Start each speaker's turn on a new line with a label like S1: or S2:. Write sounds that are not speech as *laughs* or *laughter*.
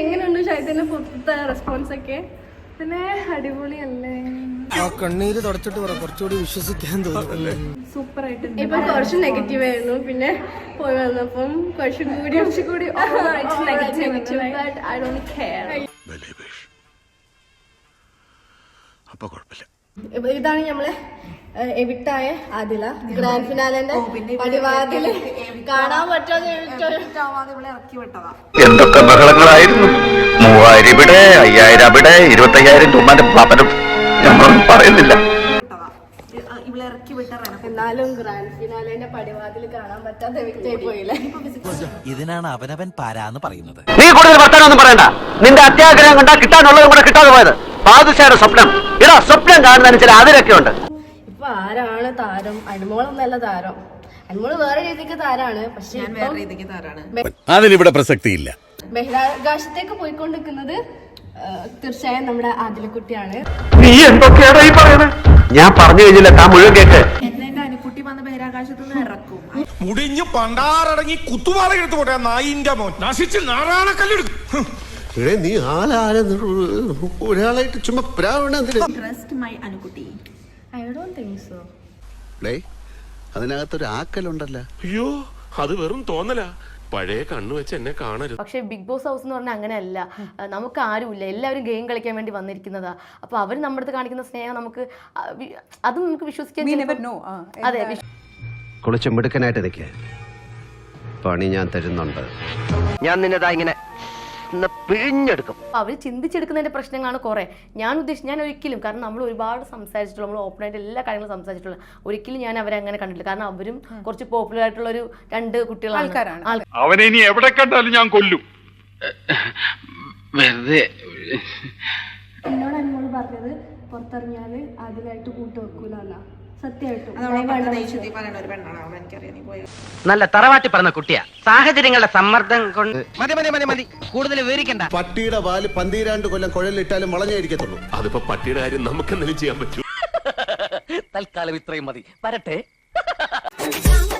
S1: എങ്ങനെയുണ്ട് ഷൈദിന്റെ പുറത്തെ റെസ്പോൺസ് ഒക്കെ?
S2: പിന്നെ അടിപൊളിയല്ലേ.
S3: ആ കണ്ണീര് തുടച്ചിട്ട് പറ കുറച്ചുകൂടി വിശ്വസിക്കാൻ തോന്നുന്നു
S2: സൂപ്പർ ആയിട്ട്
S1: ഇപ്പൊ കുറച്ച് നെഗറ്റീവ് ആയിരുന്നു. പിന്നെ പോയി വന്നപ്പം കുറച്ചും കൂടി
S2: കുറച്ചുകൂടി negative but I don't care
S4: അപ്പൊ കുഴപ്പമില്ല.
S1: ഇതാണ് നമ്മളെ എവിട്ടായ ആദില. ഗ്രാൻഡ് ഫിനാലിന്റെ പടിവാതിൽ കാണാൻ പറ്റാതെ
S5: എന്തൊക്കെ ബഹളങ്ങളായിരുന്നു? മൂവായിരം ഇവിടെ അയ്യായിരം അവിടെ ഇരുപത്തയ്യായിരം തുമ്മാന്റെ പാപ്പനും ഞങ്ങളൊന്നും പറയുന്നില്ല.
S1: എന്നാലും ഗ്രാൻഡ് ഫിനാലിന്റെ പടിവാതിൽ കാണാൻ പറ്റാത്ത പോയില്ലേ?
S6: ഇതിനാണ് അവനവൻ പാരാന്ന് പറയുന്നത്.
S5: നീ കൂടുതൽ വർത്താനൊന്നും പറയണ്ട. നിന്റെ അത്യാഗ്രഹം കണ്ടാ കിട്ടാനുള്ളതും കൂടെ കിട്ടാതെ പോയത്. പാതുഷയുടെ സ്വപ്നം. ഇടാ സ്വപ്നം കാണുന്നതിന് ചില അതിരൊക്കെ ഉണ്ട്
S1: ഇപ്പൊ ആരാണ് താരം? അനുമോളൊന്നല്ല താരം. അനുമോൾ വേറെ രീതിക്ക് താരാണ്. പക്ഷെ
S4: അതിനിവിടെ പ്രസക്തിയില്ല.
S1: ബഹിരാകാശത്തേക്ക് പോയിക്കൊണ്ടിരിക്കുന്നത് തീർച്ചയായും നമ്മുടെ ആദിലക്കുട്ടിയാണ്.
S5: നീ എന്തൊക്കെയാണ് ഈ പറയുന്നത്? ഞാൻ പറഞ്ഞു കഴിഞ്ഞില്ല താൻ മുഴുവൻ കേക്ക്.
S7: മുടിഞ്ഞ് പണ്ടാറടങ്ങി കുത്തുപാറ എടുത്തു പോട്ടെ നായിന്റെ മോൻ. നശിച്ച് നാറാണക്കല്ലെടുക്കും
S4: എടേ നീ ആലാല ഒരാളായിട്ട് ചുമ്മാ അനുകുട്ടി.
S1: ഐ ഡോണ്ട് തിങ്ക് സോ
S4: ഡേ അതിനകത്തൊരു ആക്കലുണ്ടല്ലോ.
S8: അയ്യോ അത് വെറും തോന്നലാ. പഴയ കണ്ണു വെച്ച് എന്നെ കാണരുത്.
S9: പക്ഷേ ബിഗ് ബോസ് ഹൗസ് എന്ന് പറഞ്ഞാൽ അങ്ങനെയല്ല. നമുക്ക് ആരുമില്ല. എല്ലാവരും ഗെയിം കളിക്കാൻ വേണ്ടി വന്നിരിക്കുന്നതാ. അപ്പൊ അവർ നമ്മുടെ അടുത്ത് കാണിക്കുന്ന സ്നേഹം നമുക്ക് അതും നമുക്ക് വിശ്വസിക്കാൻ ചിലപ്പോൾ- അതെ
S4: കുളിച്ച് മിടുക്കനായിട്ട് പണി ഞാൻ തരുന്നുണ്ട്.
S5: ഞാൻ നിന്നതാ ഇങ്ങനെ പിഴിഞ്ഞെടുക്കും.
S9: അവർ ചിന്തിച്ചെടുക്കുന്നതിന്റെ പ്രശ്നങ്ങളാണ് കുറെ. ഞാൻ ഉദ്ദേശിച്ചു ഞാൻ ഒരിക്കലും കാരണം നമ്മൾ ഒരുപാട് സംസാരിച്ചിട്ടുള്ള നമ്മൾ ഓപ്പൺ ആയിട്ട് എല്ലാ കാര്യങ്ങളും സംസാരിച്ചിട്ടുള്ള ഒരിക്കലും ഞാൻ അവരെ അങ്ങനെ കണ്ടിട്ടില്ല. കാരണം അവരും കുറച്ച് പോപ്പുലർ ആയിട്ടുള്ള ഒരു രണ്ട് കുട്ടികളാണ്.
S5: അവനെ ഇനി എവിടെ കണ്ടാലും ഞാൻ കൊല്ലും. വെറുതെ.
S1: എന്നോട് അനുമോൾ പറഞ്ഞത് പുറത്തിറങ്ങിയാൽ ആദിലായിട്ട്
S5: നല്ല തറവാട്ടി പറഞ്ഞ കുട്ടിയാ. സാഹചര്യങ്ങളുടെ സമ്മർദ്ദം കൊണ്ട്
S6: മതി മതി മതി മതി. കൂടുതൽ വിവരിക്കണ്ട.
S4: പട്ടിയുടെ വാൽ പന്തിരാണ്ട് കൊല്ലം കുഴലിട്ടാലും വളഞ്ഞായിരിക്കത്തുള്ളൂ
S8: അതിപ്പോ പട്ടിയുടെ കാര്യം നമുക്ക് എന്തെങ്കിലും ചെയ്യാൻ പറ്റൂ.
S6: തൽക്കാലം ഇത്രയും മതി. വരട്ടെ. *laughs*